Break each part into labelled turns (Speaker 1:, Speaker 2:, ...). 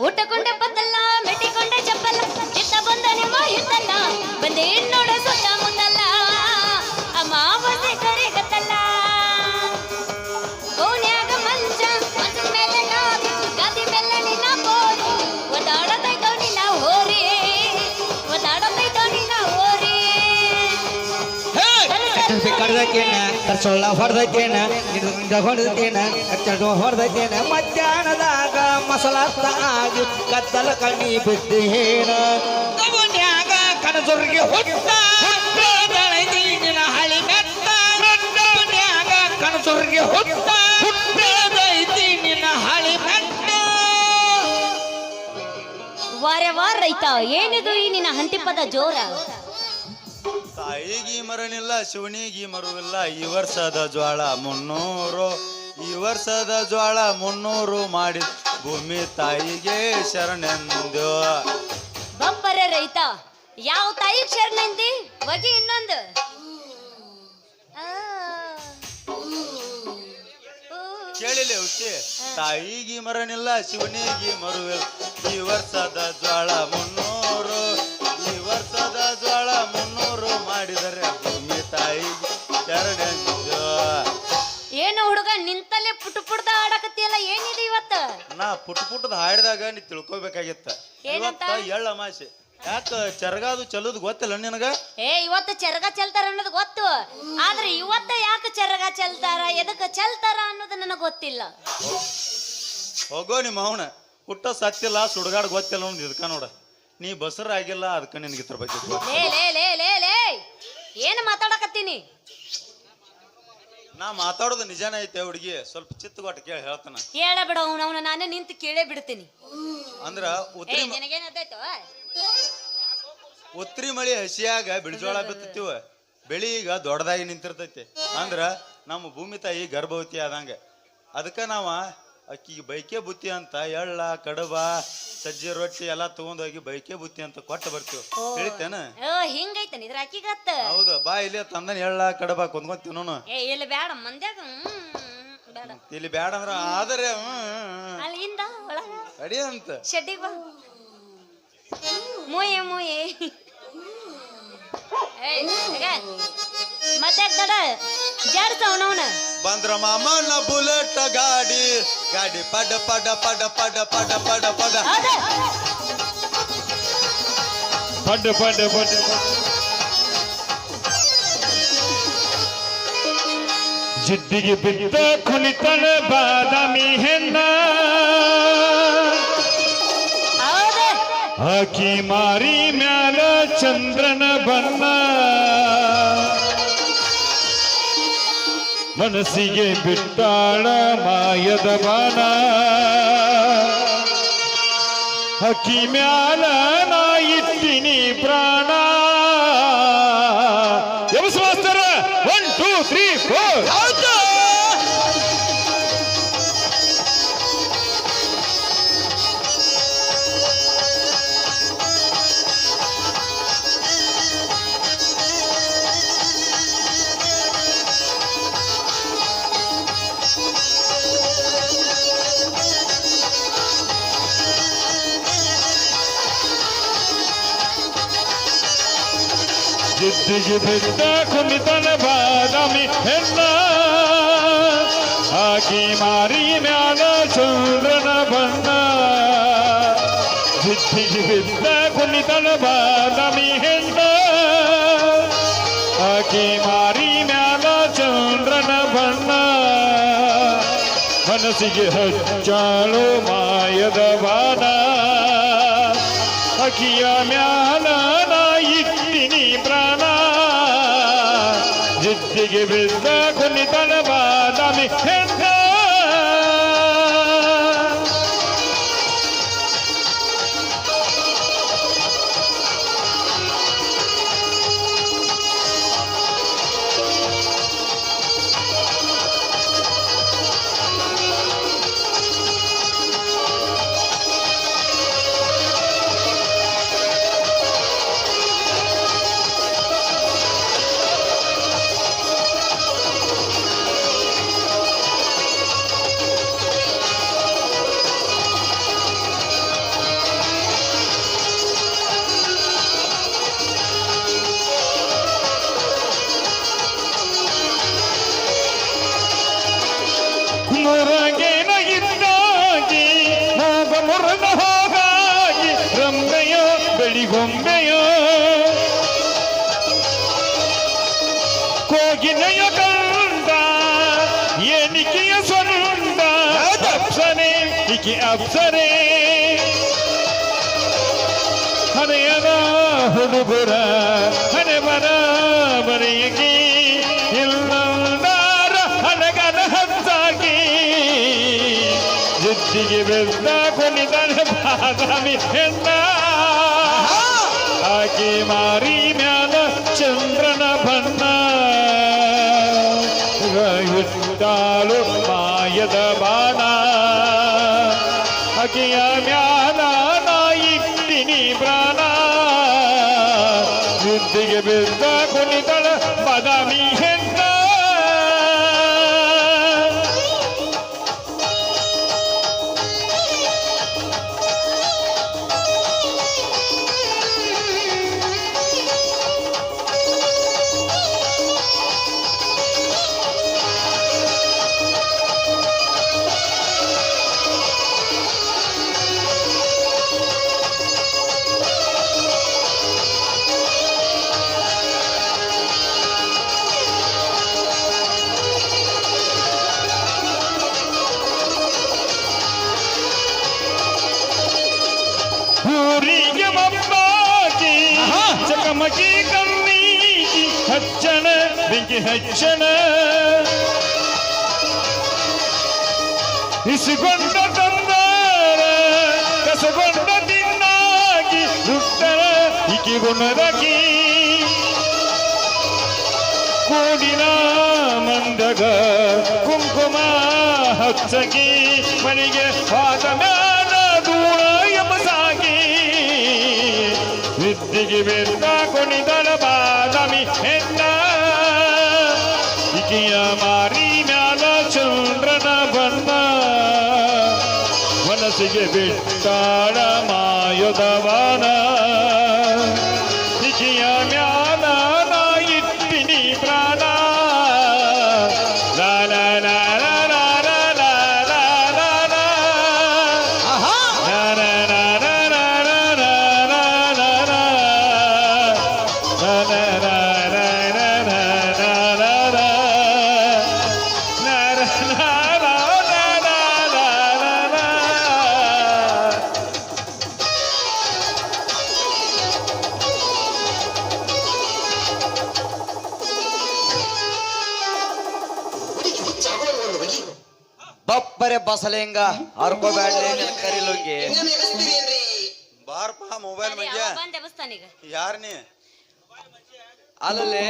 Speaker 1: ಊಟಕೊಂಡ ಬದ್ದಲ್ಲ ಮೆಟ್ಟಿಕೊಂಡ ಚಪ್ಪಲ್ಲ. ಚಿತ್ತ ಬಂದ ನಿಮ್ಮ ಹಿತ್ತಲ್ಲ ಬಂದೆ
Speaker 2: ಕಡ್ದಕ್ಕೇನ ಕರ್ಸೊಳ್ಳ ಹೊಡೆದಕ್ಕೇನ? ಹೊಡೆದಕ್ಕೇನ? ಕಚ್ಚಡ ಹೊಡೆದಕ್ಕೇನ? ಮಧ್ಯಾಹ್ನದಾಗ ಮಸಲಾಸ್ತ ಆಗಿ ಕತ್ತಲ ಕಣ್ಣಿ ಬಿದ್ದೇನ ಕವನ್ಯಾಗ ಕನಸೊರ್ಗೆ ಹುಟ್ಟ. ಬೆಳೆದೀನಿನ ಹಳಿ ಮೆತ್ತ. ಕನಸೊರ್ಗೆ
Speaker 1: ವಾರೆ ವಾರ ರೈತ ಏನಿದು ಈ ನಿನ್ನ ಹಂತಿಪದ ಜೋರ?
Speaker 3: ತಾಯಿಗಿ ಮರನಿಲ್ಲ ಶಿವನಿಗಿ ಮರುವಿಲ್ಲ. ಈ ವರ್ಷದ ಜ್ವಾಳ ಮುನ್ನೂರು ಈ ವರ್ಷದ ಜ್ವಾಳ ಮುನ್ನೂರು ಮಾಡಿ ಭೂಮಿ ತಾಯಿಗೆ ಶರಣೆಂದು.
Speaker 1: ಬಂಪರ ರೈತ ಯಾವ ತಾಯಿಗೆ ಶರಣೆಂದಿ? ಬಗೆ ಇನ್ನೊಂದು.
Speaker 3: ಕೇಳಿಲ್ಲ ಹುಚ್ಚಿ ತಾಯಿಗಿ ಮರನಿಲ್ಲ ಶಿವನಿಗಿ ಮರುವಿಲ್ಲ. ಈ ವರ್ಷದ ಜ್ವಾಳ ಮುನ್ನೂರು ಮಾಡಿದರೆ ಭೂಮಿ ತಾಯಿ
Speaker 1: ಏನು ಹುಡುಗ ನಿಂತಲ್ಲೇ ಪುಟ್ ಪುಟ್ದ ಆಡಕತ್ತಿಯಲ್ಲ ಏನಿದೆ ಇವತ್ತ?
Speaker 3: ನಾ ಪುಟ್ ಪುಟ್ಟದ ಹಾಡಿದಾಗ ನೀ ತಿಳ್ಕೊಬೇಕಾಗಿತ್ತ.
Speaker 1: ಏನಂತ?
Speaker 3: ಇವತ್ತ ಎಳ್ಳ ಅಮಾಸೆ ಯಾಕ ಚರಗಾದು ಚಲೋದ್ ಗೊತ್ತಿಲ್ಲ ನಿನಗ?
Speaker 1: ಏ ಇವತ್ತು ಚರಗ ಚೆಲ್ತಾರ ಅನ್ನೋದು ಗೊತ್ತು. ಆದ್ರೆ ಇವತ್ತ ಯಾಕ ಚರಗ ಚೆಲ್ತಾರ ಎದಕ್ಕೆ ಚೆಲ್ತಾರ ಅನ್ನೋದು ನನಗೆ ಗೊತ್ತಿಲ್ಲ.
Speaker 3: ಹೋಗೋ ನಿಮ್ಮ ಅವನ. ಹುಟ್ಟ ಸತ್ತಿಲ್ಲ ಸುಡುಗಾಡ್ ಗೊತ್ತಿಲ್ಲ ಅನ್ನೋದು ಇದಕ್ಕ ನೋಡ. ನೀ ಬಸರ ಆಗಿಲ್ಲ ಅದಕ್ಕ ನಿನಗೆ ಇದ್ರ ಬಗ್ಗೆ ಗೊತ್ತು.
Speaker 1: ಲೇ ಲೇ ಲೇ ಲೇ ಲೇ. ಏನು ಮಾತಾಡಕತ್ತೀನಿ?
Speaker 3: ನಾ ಮಾತಾಡೋದು ನಿಜಾನೇ ಐತೆ ಹುಡುಗಿ. ಸ್ವಲ್ಪ ಚಿತ್ತಗೊಟ್ಟು ಕೇಳಿ ಹೇಳ್ತಾನ.
Speaker 1: ಹೇಳ ಬಿಡ ಅವನು ನಾನೇ ನಿಂತು ಕೇಳೇ ಬಿಡ್ತೀನಿ.
Speaker 3: ಅಂದ್ರ ಉತ್ರಿ ಉತ್ರಿ ಮಳಿ ಹಸಿಯಾಗ ಬಿಳಿಜೋಳ ಬಿತ್ತತಿವ ಬೆಳಿ ಈಗ ದೊಡ್ಡದಾಗಿ ನಿಂತಿರ್ತೈತಿ. ಅಂದ್ರ ನಮ್ಮ ಭೂಮಿ ತಾಯಿ ಗರ್ಭವತಿ ಆದಂಗ. ಅದಕ್ಕ ನಾವ ಅಕ್ಕಿಗೆ ಬೈಕೆ ಬುತ್ತಿ ಅಂತ ಎಳ್ಳ ಕಡಬ ಸಜ್ಜಿ ರೊಟ್ಟಿ ಎಲ್ಲಾ ತಗೊಂಡೋಗಿ ಬೈಕೆ ಬುತ್ತಿ ಅಂತ ಕೊಟ್ಟು ಬರ್ತೀವಿ. ತಿಳಿತೇನ?
Speaker 1: ಹಿಂಗೈತೆ ಇದ್ರ ಅಕ್ಕಿಗತ್ತ
Speaker 3: ಹೌದು ಬಾ ಇಲ್ಲಿ ತಂದನ ಎಳ್ಳ ಕಡಬ ಕೊಂದ್ಕೊಂಡ್
Speaker 1: ಏ ಇಲ್ಲಿ ಬೇಡ ಮಂದ್ಯಾಗ
Speaker 3: ಇಲ್ಲಿ ಬೇಡ ಅಂದ್ರ ಆದರೆ
Speaker 1: ಅಲ್ಲಿಂದ ಒಳಗ.
Speaker 3: ಅಡಿ ಅಂತ.
Speaker 1: ಶೆಡ್ಡಿಗೆ ಬಾ. ಮೂಯೆ ಮೂಯೆ. ಮತ್ತೆ ತಡ ಜಾಡ್ಸ ಅವನವನ.
Speaker 3: ಬಂದ್ರ ಮಾಮನ ಬುಲೆಟ್ ಗಾಡಿ. ಗಾಡಿ ಪಡ ಪಡ ಪಡ ಪಡ ಪಡ ಪಡ ಪಡ
Speaker 1: ಹೌದ
Speaker 2: ಪಡ್ಡ ಪಡ್ಡ ಪಡ್ಡ ಜಿದ್ದಿಗೆ ಬಿದ್ದ ಕುಣಿತನ ಬಾದಾಮಿ ಹೆಣ್ಣ
Speaker 1: ಹೌದ
Speaker 2: ಹಾಕಿ ಮಾರಿ ಮ್ಯಾಲ ಚಂದ್ರನ ಬಣ್ಣ ಮನಸ್ಸಿಗೆ ಬಿಟ್ಟಾಳ ಮಾಯದ ಬಾಣ. ಹಕ್ಕಿ ಮ್ಯಾಲ ನಾ ಇಟ್ಟಿನಿ ಪ್ರಾಣ. ಜಿದ್ದಿಗೆ ಬಿದ್ದ ಕುಣಿತನ ಬಾದಾಮಿ ಹೆಣ್ಣ ಹಾಕಿ ಮಾರಿ ಮ್ಯಾಲ ಚಂದ್ರನ ಬಣ್ಣ ಜಿದ್ದಿಗೆ ಬಿದ್ದ ಕುಣಿತನ ಬಾದಾಮಿ ಹೆಣ್ಣ ಹಾಕಿ ಮಾರಿ ಮ್ಯಾಲ ಚಂದ್ರನ ಬಣ್ಣ ಮನಸ್ಸಿಗೆ ಹಚ್ಚಾಳು ಮಾಯದ ಬಾಣ ಅಖಿಯ ಮ್ಯಾಲ ಜಿದ್ದಿಗೆ ಬಿದ್ದ ಕುಣಿತನ ಎಣಿಕೆಯ ಸೊಂದ ಅಪ್ಸರೆ ಇಕೆ ಅಪ್ಸರೆ. ಹರೆಯದ ಹುಡುಗರ ಹಣೆ ಬರ ಬರೆಯಗಿ ಇಲ್ಲಂದಾರ ಹಣಗನ ಹತ್ತಾಗಿ ಜಿದ್ದಿಗೆ ಬೆದ್ದ ಕೊನಿದನ ಬಾದಾಮಿ ಎಂದ ಆಕೆ ಮಾರಿ ಮ್ಯಾಲ ಚಂದ್ರನ ಬಣ್ಣ. ಆಕೆಯ ಮ್ಯಾಲ ನಾ ಇಟ್ಟಿನಿ ಪ್ರಾಣ. ಬಿದ್ದಿಗೆ ಬಿದ್ದ ಬೆಂಕಿ ಹಚ್ಚಣ ಇಸಿಕೊಂಡ ತಂದಾರ, ಕಸಗೊಂಡ ತಿನ್ನಾಗಿ ಉತ್ತರ ಇಕಿ ಗುಣದಕಿ. ಕೂಡಿನ ಮಂದಗ, ಕುಂಕುಮ ಹಚ್ಚಗಿ ಮನೆಗೆ ಪಾದ ಮ್ಯಾಲ ದೂರ ಎಬಸಾಗಿ ವಿದ್ಯೆಗೆ ಬೆಂದ ಕುಣಿದಳ ಬಾದಾಮಿ ಹೆಣ್ಣ ಕಿಯ ಮಾರಿ ಮ್ಯಾಲ ಚಂದ್ರನ ಬಂದ ವನಸಿಗೆ ಬಿಟ್ಟಾಡ ಮಾಯುದ
Speaker 4: ಬಪ್ಪರೆ ಬಸಲೆಂಗ ಹರ್ಕೋಬೇಡ್ರಿ ನಿನ್ ಕರಿಲುಂಗಿ.
Speaker 3: ಬಾರಪ್ಪ ಮೊಬೈಲ್ ಮಂಗ್ಯ
Speaker 1: ಬಂದೆ ಬಸ್ತಾನೀಗ
Speaker 3: ಯಾರ್ ನೀ?
Speaker 4: ಅಲ್ಲಿ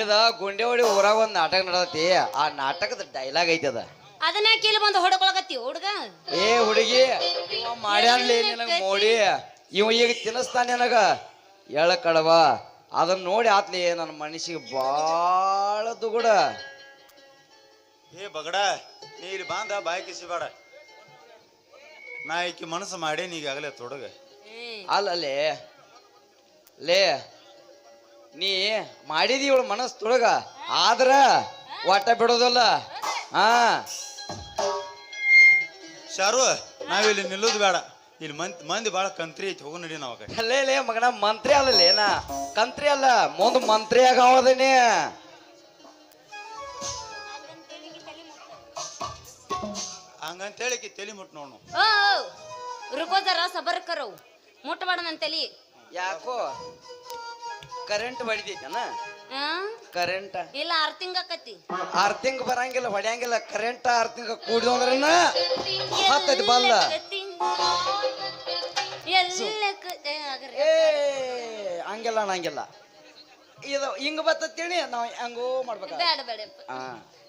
Speaker 4: ಇದ ಗುಂಡೆವಡಿ ಊರಾಗ ಒಂದ್ ನಾಟಕ ನಡತಿ ಆ ನಾಟಕದ ಡೈಲಾಗ್ ಐತಿ ಅದ.
Speaker 1: ಅದನ್ನ ಕೀಲ್ ಬಂದು ಹೊಡ್ಕೊಳಕತ್ತಿ ಹುಡುಗ?
Speaker 4: ಏ ಹುಡುಗಿ ಇವ ಮಾಡ್ಯಾನ್ಲಿ ನಿನಗ ಮೋಡಿ? ಇವ ಈಗ ತಿನ್ನಿಸ್ತಾನ ನಿನಗ? ಎಳ ಕಡವ ಅದನ್ನ ನೋಡಿ ಆತ್ಲಿ ನನ್ನ ಮನಸ್ಸಿಗೆ ಬಾಳ ದುಗುಡ.
Speaker 3: ಏ ಬಗಡ ನೀ ಇಲ್ಲಿ ಬಾಂದ ಬಾಯಿ ಕಿಸಿಬೇಡ ನಾ ಈಕಿ ಮನಸ್ಸು ಮಾಡೇನಿ ಈಗಾಗಲೇ ತೊಡಗ.
Speaker 1: ಹ್ಮ್
Speaker 4: ಅಲ್ಲಲೇ ಲೇ. ನೀ ಮಾಡಿದಿ ಇವಳು ಮನಸ್ಸು ತೊಡಗ. ಆದ್ರ ಒಟ್ಟ ಬಿಡೋದಲ್ಲ. ಹಾ.
Speaker 3: ಶಾರು ನಾವಿಲ್ಲಿ ನಿಲ್ಲೋದು ಬೇಡ. ಇಲ್ಲಿ ಮಂದಿ ಮಂದಿ ಭಾಳ ಕಂತ್ರಿ ಐತಿ ಹೋಗು ನಡಿ ನಾವು ಅಲ್ಲೇ
Speaker 4: ಲೇ ಮಗನ ಮಂತ್ರಿ ಅಲ್ಲಲೇ ನಾ. ಕಂತ್ರಿ ಅಲ್ಲ ಮುಂದ್ ಮಂತ್ರಿ ಆಗವದನಿ
Speaker 3: ಹಂಗಂತೇಳಿ ಈಕಿ ತಲೆ ಮುಟ್ ನೋಡು
Speaker 1: ಓ ರುಕೋ ಜರ ಸಬರ್ ಕರೋ ತಲಿ
Speaker 4: ಯಾಕೋ? ಕರೆಂಟ್ ಬಡಿದೈತನ? ಕರೆಂಟ್
Speaker 1: ಇಲ್ಲ ಆರ್ ತಿಂಗಾಕತಿ
Speaker 4: ಆರ್ ತಿಂಗ್ ಬರಂಗಿಲ್ಲ ಹೊಡ್ಯಾಂಗಿಲ್ಲ. ಕರೆಂಟ್ ಆರ್ ತಿಂಗ ಕೂಡಿದಂದ್ರನ ಹತ್ತೈತಿ ಬಲ್ಲ. ಹಂಗಿಲ್ಲ ಹಂಗೆಲ್ಲ ಇದು ಹಿಂಗ ಬರ್ತೇಳಿ ನಾವು ಹಂಗೋ ಮಾಡ್ಬೇಕು
Speaker 1: ಬೇಡ ಬೇಡ
Speaker 4: ಆ.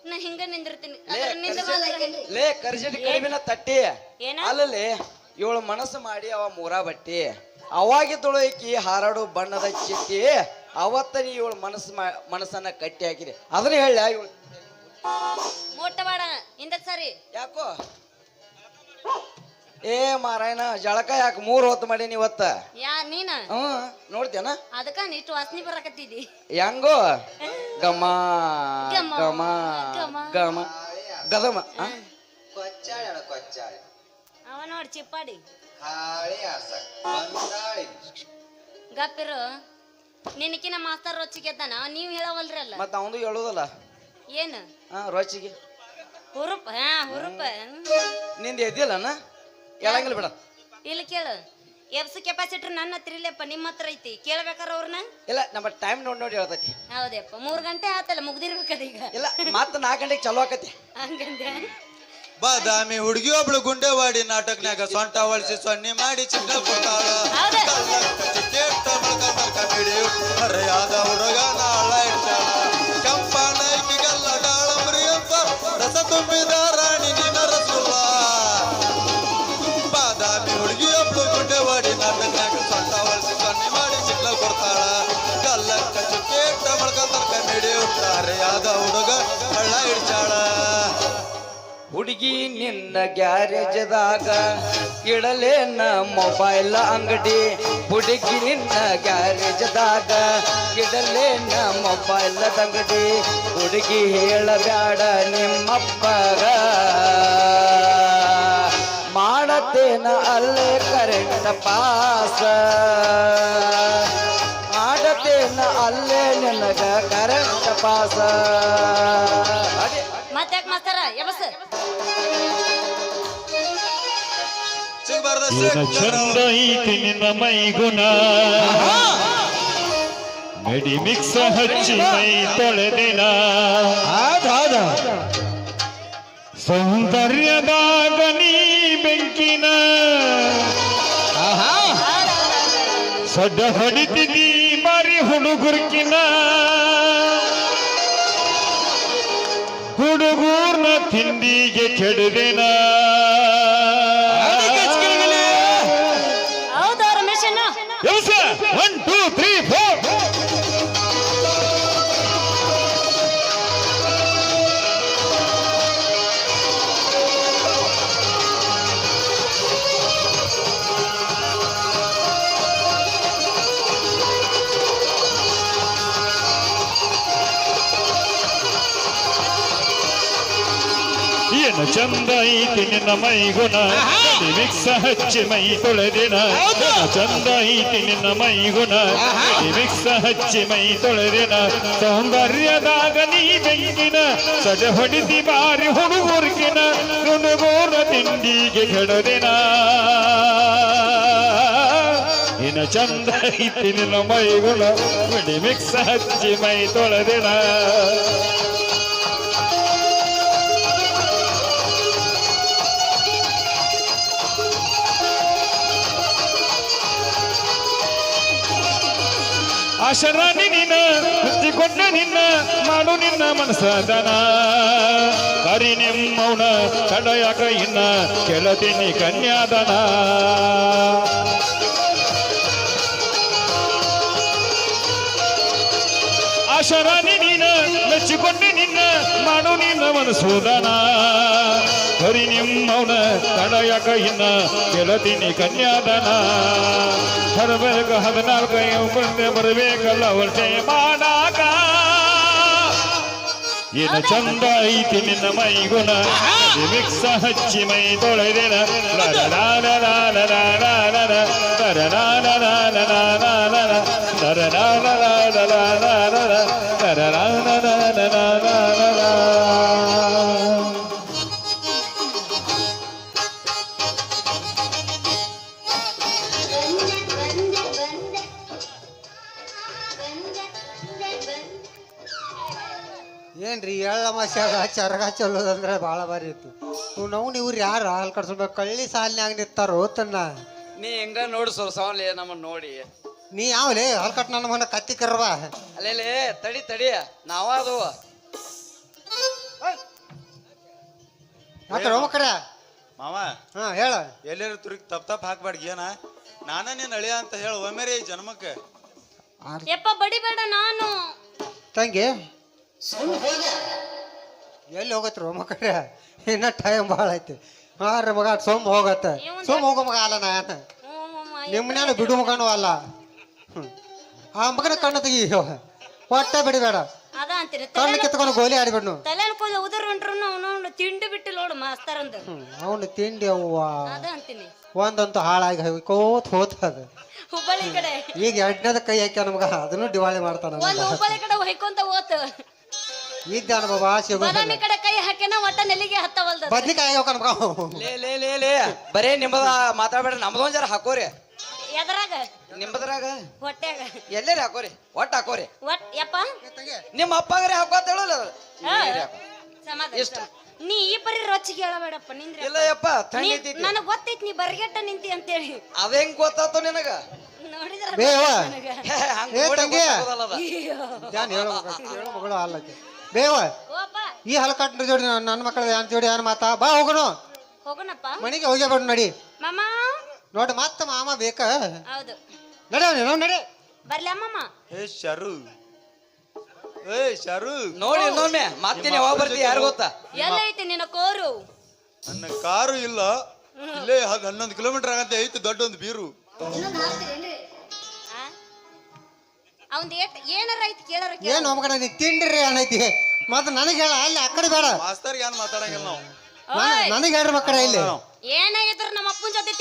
Speaker 1: ನಾ ಹಿಂಗ ನಿಂದಿರ್ತೀನಿ. ಅದ್ರ ನಿಂದ
Speaker 4: ಕರ್ಜಿ- ಲೇ ಕರ್ಜಿ ಕಡಿಮೆನ ತಟ್ಟಿ.
Speaker 1: ಏನ?
Speaker 4: ಅಲ್ಲಲ್ಲಿ ಇವಳು ಮನಸ್ಸು ಮಾಡಿ ಅವ ಮೂರ ಬಟ್ಟಿ. ಅವಾಗಿದ್ದಳು ಈಕಿ ಹಾರಾಡು ಬಣ್ಣದ ಚಿಟ್ಟಿ ಅವತ್ತ ನೀ ಇವಳು ಮನಸ್ಸು ಮಾ- ಮನಸ್ಸನ್ನ ಕಟ್ಟಿ ಹಾಕಿದೆ. ಅದನ್ನ ಹೇಳ ಇವಳು.
Speaker 1: ಮಾಡ ಹಿಂದ ಸರಿ.
Speaker 4: ಯಾಕೋ? ಏ ಮಾರಾಯಣ ಜಳಕ ಯಾಕೆ ಮೂರ್ ಹೊತ್ತು ಮಾಡೀನಿ ಇವತ್ತ?
Speaker 1: ಯಾ ನೀನ?
Speaker 4: ಹ್ಮ್ ನೋಡ್ತೇನ?
Speaker 1: ಅದಕ್ಕ ಇಷ್ಟು ವಾಸನೆ ಬರಕತ್ತಿದಿ.
Speaker 4: ಹೆಂಗೋ? ಗಮ
Speaker 1: ಗಮ,
Speaker 4: ಗಮ
Speaker 1: ಗಮ.
Speaker 4: ಗಮ ಗದಮ ಆ?
Speaker 1: ಅವ ನೋಡಿ ಚಿಪ್ಪಾಡಿ.
Speaker 4: ಹಾಳಿ ಆಡ್ಸಕ್ ಬಂದಾಳಿ.
Speaker 1: ಗಪ್ಪಿರು ನಿನಕಿನ ಮಾಸ್ತರ್ ರೊಚ್ಚಿಗೆದ್ದಾನ ನೀವು ಹೇಳವಲ್ರಲ್ಲ
Speaker 4: ಮತ್ತ ಅವನು ಹೇಳುದಲ್ಲ.
Speaker 1: ಏನು?
Speaker 4: ಹಾ ರೊಚ್ಚಿಗೆ.
Speaker 1: ಹುರುಪ ಹಾ ಹುರುಪ.
Speaker 4: ನಿಂದ ಎದ್ದಿಲ್ಲನ? ಹೇಳಂಗಿಲ್ಲ ಬಿಡ.
Speaker 1: ಇಲ್ಲಿ ಕೇಳು. ಎಫ್ಸ್ ಕೆಪಾಸಿಟರ್ ನನ್ನ ಹತ್ರ ಇಲ್ಲಪ್ಪ ನಿಮ್ಮ ಹತ್ರ ಐತಿ. ಕೇಳ್ಬೇಕಾರ ಅವ್ರನ್ನ?
Speaker 4: ಇಲ್ಲ ನಮ್ಮ ಟೈಮ್ ನೋಡಿ ನೋಡಿ ಹೇಳ್ತೈತಿ.
Speaker 1: ಹೌದಪ್ಪ ಮೂರು ಗಂಟೆ ಆತಲ್ಲ ಮುಗ್ದಿರ್ಬೇಕದ ಈಗ
Speaker 4: ಇಲ್ಲ ಮತ್ತೆ ನಾಲ್ಕು ಗಂಟೆಗೆ ಚಲೋ ಆಕತಿ.
Speaker 1: ಹಂಗಂದ್ರೆ
Speaker 3: ಬಾದಾಮಿ ಹುಡುಗಿ ಒಬ್ಳು ಗುಂಡೆವಾಡಿ ನಾಟಕನ್ಯಾಗ ಸೊಂಟ ಹೊಳಿಸಿ ಸೊನ್ನೆ ಮಾಡಿ ಚಿಕ್ಕ ಕೊಟ್ಟಾಳ. ಹರೆಯಾದ ಹುಡುಗ ನಾಳ ಇಟ್ಟಾಳ. ಡಾಳಂಬ್ರಿ ರಸ ತುಂಬಿದ ಇಡ್ತಾಳ
Speaker 4: ಹುಡುಗಿ ನಿನ್ನ ಗ್ಯಾರೇಜದಾಗ ಇಡಲೇನ ಮೊಬೈಲ್ ಅಂಗಡಿ. ಹುಡುಗಿ ನಿನ್ನ ಗ್ಯಾರೇಜದಾಗ ಇಡಲೇನ ಮೊಬೈಲ್ ಅಂಗಡಿ. ಹುಡುಗಿ ಹೇಳಬ್ಯಾಡ ನಿಮ್ಮಪ್ಪಗ. ಮಾಡತೇನ ಅಲ್ಲೇ ಕರೆಂಟ್ ಪಾಸ ಮಾಡತೇನ ಅಲ್ಲೇ ನಿನಗ ಪಾಸ. ಅದೇ
Speaker 1: ಮತ್ತ್ಯಾಕ್ ಮಾಸ್ತರ? ಎಬಸ್
Speaker 3: ಸಿಗಬಾರ್ದ
Speaker 2: ಚಂದ ಐತಿ ನಿನ್ನ ಮೈಗುಣ. ಮೆಡಿ ಮಿಕ್ಸ ಹಚ್ಚಿ ಮೈ ತೊಳೆದಿನ. ಸೌಂದರ್ಯದಾಗ ನೀ ಬೆಂಕಿನ. ಸಡ್ಡ ಹೊಡಿತಿದ್ದೀ ಬಾರಿ ಹುಡುಗುರ್ಕಿನ. ತಿಂಡಿಗೆ ಕೆಡದಿನ ಚಂದ ಐತಿ ನಿನ್ನ ಮೈಗುಣ. ಮಿಕ್ಸ ಹಚ್ಚಿ ಮೈ ತೊಳೆದಿನ. ಚಂದೈ ಐತಿ ನಿನ್ನ ಮೈಗುಣ. ಮಿಕ್ಸ ಹಚ್ಚಿ ಮೈ ತೊಳೆದಿನ. ಸೌಂದರ್ಯದಾಗ ನೀ ಬೆಂಗಿನ ಸಜ ಹೊಡಿಸಿ ಬಾರಿ ಹುಡುಗುರ್ಕಿನ. ಹುಡುಗೂರ ತಿಂಡಿಗೆ ಕೆಡದಿನ. ಇನ ಚಂದ ಐತಿ ನಿನ್ನ ಮೈಗುಣ. ಮಿಕ್ಸ ಹಚ್ಚಿ ಮೈ ತೊಳೆದಿನ. ಆಶರಾಣಿ ನಿನ್ನ ಹುಚ್ಚಿಕೊಂಡ ನಿನ್ನ ಮಾಡು ನಿನ್ನ ಮನಸದನ ಕರಿ ನಿಮ್ಮವನ ತಡೆಯಾಕ ಇನ್ನ ಕೆಳದಿನಿ ಕನ್ಯಾದನ. ಆಶರಾಣಿ ನೀನ ಮೆಚ್ಚಿಕೊಂಡೆ ನಿನ್ನ ಮಾಡು ನಿನ್ನ ಮನಸೋದನ ಹರಿ ನಿಮ್ಮವನ ತಡೆಯಾಕ ಇನ್ನ ಕೆಳತೀನಿ ಕನ್ಯಾದನ ಬರಬೇಕು ಹದಿನಾಲ್ಕು ಮುಂದೆ ಬರಬೇಕಲ್ಲ ವರ್ಷೆ ಮಾಡಾಕ ಏನು ಚಂದ ಐತಿ ನಿನ್ನ ಮೈಗುಣ ಮಿಕ್ಸ ಹಚ್ಚಿ ಮೈ ತೊಳೆದಿನ
Speaker 5: ಏನ್ರಿ ಎಳ್ಳ ಮಸ್ಯಾಗ ಚರಗ ಚಲೋದಂದ್ರೆ ಭಾಳ ಬಾರಿ ಇತ್ತು. ಇವ್ ನಾವು ಇವ್ರು ಯಾರು ಹಾಲು ಕಡ್ಸ್ಬೇಕು ಕಳ್ಳಿ ಸಾಲಿನ್ಯಾಗ ನಿಂತಾರೋ ತನ್ನ
Speaker 4: ನೀ ಹೆಂಗ ನೋಡು ಸೊರ್ಸಾವಲ್ಲಿ ನಮ್ಮ ನೋಡಿ.
Speaker 5: ನೀ ಯಾವಲೇ? ಹೊಲ್ಕಟ್ ಕಟ್ ನನ್ನ ಮನ ಕತ್ತಿ ಕರ್ವ
Speaker 4: ಅಲ್ಲೇ ತಡಿ ತಡಿ. ನಾವ ಅದು.
Speaker 5: ಯಾಕೆ ರೋಮಕರ
Speaker 3: ಮಾವ
Speaker 5: ಹಾ ಹೇಳ.
Speaker 3: ಎಲ್ಲರೂ ತುರಿ ತಪ್ಪ ತಪ್ಪ ಹಾಕ್ಬೇಡ ಏನ? ನಾನ ನೀನ್ ಅಳಿಯ ಅಂತ ಹೇಳ ಒಮ್ಮೆರೆ ಈ ಜನ್ಮಕ್ಕೆ.
Speaker 1: ಯಪ್ಪ ಬಡಿಬೇಡ ನಾನು.
Speaker 5: ತಂಗಿ ಎಲ್ಲಿ ಹೋಗತ್ ರೋಮ ಕಡೆ ಇನ್ನ ಟೈಮ್ ಭಾಳ ಐತಿ. ಹಾ ರೀ ಮಗ ಸೋಮ್ ಹೋಗತ್ತ. ಸೋಮ್ ಹೋಗೋ ಮಗ ಅಲ್ಲ ನಾನ ನಿಮ್ಮನೇನು ಬಿಡು ಮಗನೂ ಅಲ್ಲ. ಆ ಮಗನ ಕಣ್ಣು ತೆಗಿ ಹೊಟ್ಟೆ ಬಿಡಬೇಡ.
Speaker 1: ಅದ ಅಂತೀರಿ
Speaker 5: ಕಣ್ಣು ಕಿತ್ಕೊಂಡು ಗೋಲಿ ಆಡಿಬಿಡ್ನು.
Speaker 1: ತಲೆನ ಕೂದಲು ಉದುರು ಹೊಂಟ್ರು ಅವನು ತಿಂಡಿ ಬಿಟ್ಟು ನೋಡು ಮಾಸ್ತರಂದು
Speaker 5: ಅವನು ತಿಂಡಿ ಅವ್ವ.
Speaker 1: ಅದ ಅಂತೀನಿ.
Speaker 5: ಒಂದಂತೂ ಹಾಳಾಗಿ ಹೋಯ್ಕೋತ್ ಹೋತ
Speaker 1: ಹುಬ್ಬಳ್ಳಿ ಕಡೆ.
Speaker 5: ಈಗ ಎಡ್ನದ ಕೈ ಹಾಕ್ಯ ನಮಗ ಅದನ್ನು ದಿವಾಳಿ ಮಾಡ್ತಾನ
Speaker 1: ಒಂದು ಹುಬ್ಬಳ್ಳಿ ಕಡೆ ಹೊಯ್ಕೊಂತ ಓತು
Speaker 5: ಇದ್ದಾನ ಬಾಬಾ ಸಿಗೋ
Speaker 1: ಬಾದಾಮಿ ಕಡೆ ಕೈ ಹಾಕ್ಯಾನ ಒಟ್ಟ ನೆಲಿಗೆ ಹತ್ತವಲ್ದ
Speaker 5: ಬದ್ನಿಕಾಯಿ ಹೋಗ ನಮಗ
Speaker 4: ಲೇ ಲೇ ಲೇ ಲೇ. ಬರೇ ನಿಮ್ಮದ ಮಾತಾಡ್ಬೇಡ ನಮ್ದೊಂದ್ ಜರ ಹಾಕೋರಿ.
Speaker 1: ಎದರಾಗ?
Speaker 4: ನಿಮ್ಮದ್ರಾಗ
Speaker 1: ಹೊಟ್ಯಾಗ?
Speaker 4: ಎಲ್ಲೇರಿ ಹಾಕೋರಿ? ಒಟ್ಟ ಹಾಕೋರಿ.
Speaker 1: ಒಟ್ ಯಪ್ಪ?
Speaker 4: ನಿಮ್ಮ ಅಪ್ಪಗರೆ ಹಾಕೋತ ಹೇಳಲ್ಲ
Speaker 1: ಆ, ಸಮಾಧಾನ.
Speaker 4: ಇಷ್ಟ.
Speaker 1: ನೀ ಈ ಪರಿ ರೊಚ್ಚಿಗೆ ಹೇಳಬೇಡಪ್ಪ ನಿಂದ್ರೆ
Speaker 4: ಇಲ್ಲ ಯಪ್ಪ ನನಗೆ
Speaker 1: ನನಗ್ ಗೊತ್ತೈತಿ ನೀ ಬರ್ಗೆಟ್ಟ ನಿಂತಿ ಅಂತೇಳಿ.
Speaker 4: ಅದ ಹೆಂಗ್ ಗೊತ್ತಾತು ನಿನಗ?
Speaker 1: ನೋಡಿದ್ರ
Speaker 5: ಬೇವ
Speaker 1: ನನಗ.
Speaker 4: ಹೇ, ಹಂಗ್
Speaker 5: ಏ
Speaker 4: ನೋಡಿ
Speaker 5: ತಂಗಿ.
Speaker 4: ಗೊತ್ತಾಗೋದಲ್ಲ ಅದ.
Speaker 1: ಅಯ್ಯೋ.
Speaker 5: ಧ್ಯಾನ ಹೇಳು ಮಗಳು ಅಲ್ಲಕ್ಕೆ. ಬೇವ
Speaker 1: ಓಪ್ಪ.
Speaker 5: ಈ ಹಲಕಟ್ಟಿನ ಜೋಡಿ ನನ್ನ ಮಕ್ಕಳ ಜೋಡಿ ಯಾನ್ ಮಾತಾ? ಬಾ ಹೋಗೋಣ
Speaker 1: ಹೋಗೋಣಪ್ಪ
Speaker 5: ಮನೆಗೆ ಹೋಗಿ ಬಿಡು ನಡಿ.
Speaker 1: ಮಾಮ.
Speaker 5: ನೋಡಿ ಮತ್ತ ಮಾಮ ಬೇಕ?
Speaker 1: ಹೌದು.
Speaker 5: ನಡೆ ನಡೆ.
Speaker 1: ಬರ್ಲಿ ಅಮ್ಮಮ್ಮ.
Speaker 3: ಏ ಶರು. ಏ ಶರು.
Speaker 4: ನೋಡಿ ಇನ್ನೊಮ್ಮೆ ಮತ್ತೆ ಯಾವಾಗ ಬರ್ತಿ ಯಾರು ಗೊತ್ತಾ?
Speaker 1: ಎಲ್ಲೈತಿ ನಿನ್ನ ಕೋರು.
Speaker 3: ನನ್ನ ಕಾರು ಇಲ್ಲ. ಇಲ್ಲೇ ಹದ್ ಹನ್ನೊಂದು ಕಿಲೋಮೀಟರ್ ಆಗಂತೆ ಐತಿ ದೊಡ್ಡ ಒಂದು ಬೀರು
Speaker 1: ಅವಂದ ಏಟ್ ಏನಾರ ಐತಿ ಕೇಳಾರ
Speaker 5: ಏನು ಮಗನ ನೀ ತಿಂಡ್ರಿ ಏನೈತಿ ಮತ್ತೆ ನನಗೆ ಹೇಳ ಅಲ್ಲಿ ಆ ಕಡೆ ಬೇಡ.
Speaker 3: ಮಾಸ್ತರ್ ಏನು ಮಾತಾಡಂಗಿಲ್ಲ ನಾವು?
Speaker 5: ನನ- ನನಗೆ ಹೇಳ್ರಿ ಮಕ್ಕಳ ಇಲ್ಲಿ.
Speaker 1: ಏನಾಗಿದ್ರು ನಮ್ಮ ಅಪ್ಪನ ಜೊತೆ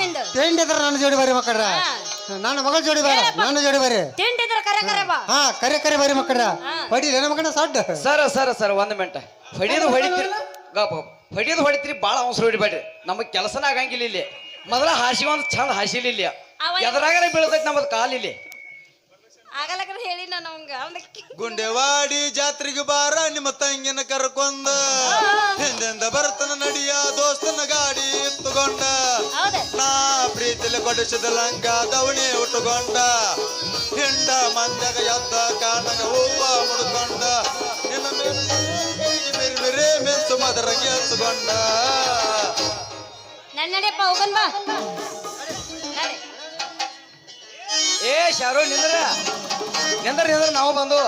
Speaker 1: ನಿಂದು.
Speaker 5: ತಿಂಡಿದ್ರ ನನ್ನ ಜೋಡಿ ಬರಿ ಮಕ್ಕಳ್ರ. ನನ್ನ ಮಗಳ ಜೋಡಿ ಬರ ನನ್ನ ಜೋಡಿ ಬರಿ
Speaker 1: ತಿಂಡಿದ್ರ ಕರೆ ಕರೆ ಬಾ.
Speaker 5: ಹಾ ಕರೆ ಕರೆ ಬರಿ ಮಕ್ಕಳ್ರ. ಹೊಡಿಲಿ ನನ್ನ ಮಗನ ಸಡ್ಡ
Speaker 4: ಸರ್ ಸರ್ ಸರ್ ಒಂದ್ ಮಿನಿಟ್ ಹೊಡಿದು ಹೊಡಿತೀರಿ ಗಾಪ ಹೊಡಿದು ಹೊಡಿತೀರಿ ಭಾಳ ಅವಸರ ಹೊಡಿಬೇಡ್ರಿ. ನಮಗ್ ಕೆಲಸನ ಆಗಂಗಿಲ್ಲ ಇಲ್ಲಿ. ಮೊದಲ ಹಾಸಿ ಒಂದ್ ಚಂದ ಹಾಸಿಲಿ ಇಲ್ಲಿ.
Speaker 1: ಅವ
Speaker 4: ಎದ್ರಾಗನೆ ಬೀಳ್ತೈತಿ ನಮ್ದು ಕಾಲ್ ಇಲ್ಲಿ.
Speaker 1: ಆಗಲಕರ ಹೇಳಿ ನಾನು ಅವಂಗ
Speaker 3: ಗುಂಡೆವಾಡಿ ಜಾತ್ರೆಗೆ ಬಾರ ನಿಮ್ಮ ತಂಗಿನ ಕರ್ಕೊಂಡ ಹಿಂದಿಂದ ಬರ್ತನ ಗಾಡಿ ಎತ್ತುಕೊಂಡ ನಾ ಪ್ರೀತಿಲಿ ಕೊಡಿಸಿದ ಲಂಗ ದವಣಿ ಉಟ್ಟುಕೊಂಡ. ಹಿಂಡ ಮಂದ್ಯಾಗ ಎದ್ದ ಕಾಣಗ ಹೂವ ಮುಡ್ಕೊಂಡ. ನಿನ್ನ ಮೇಲೆ ಮೆಚ್ಚು ಮದರಂಗಿ ಹಚ್ಕೊಂಡ
Speaker 1: ನನ್ ನಡೆಯಪ್ಪ ಹೋಗನ್ ಬಾ.
Speaker 4: ಏ ಶಾರು ನಿಂದ್ರ. ನಿಂದ್ರ ನಿಂದ್ರ ನಾವು ಬಂದು.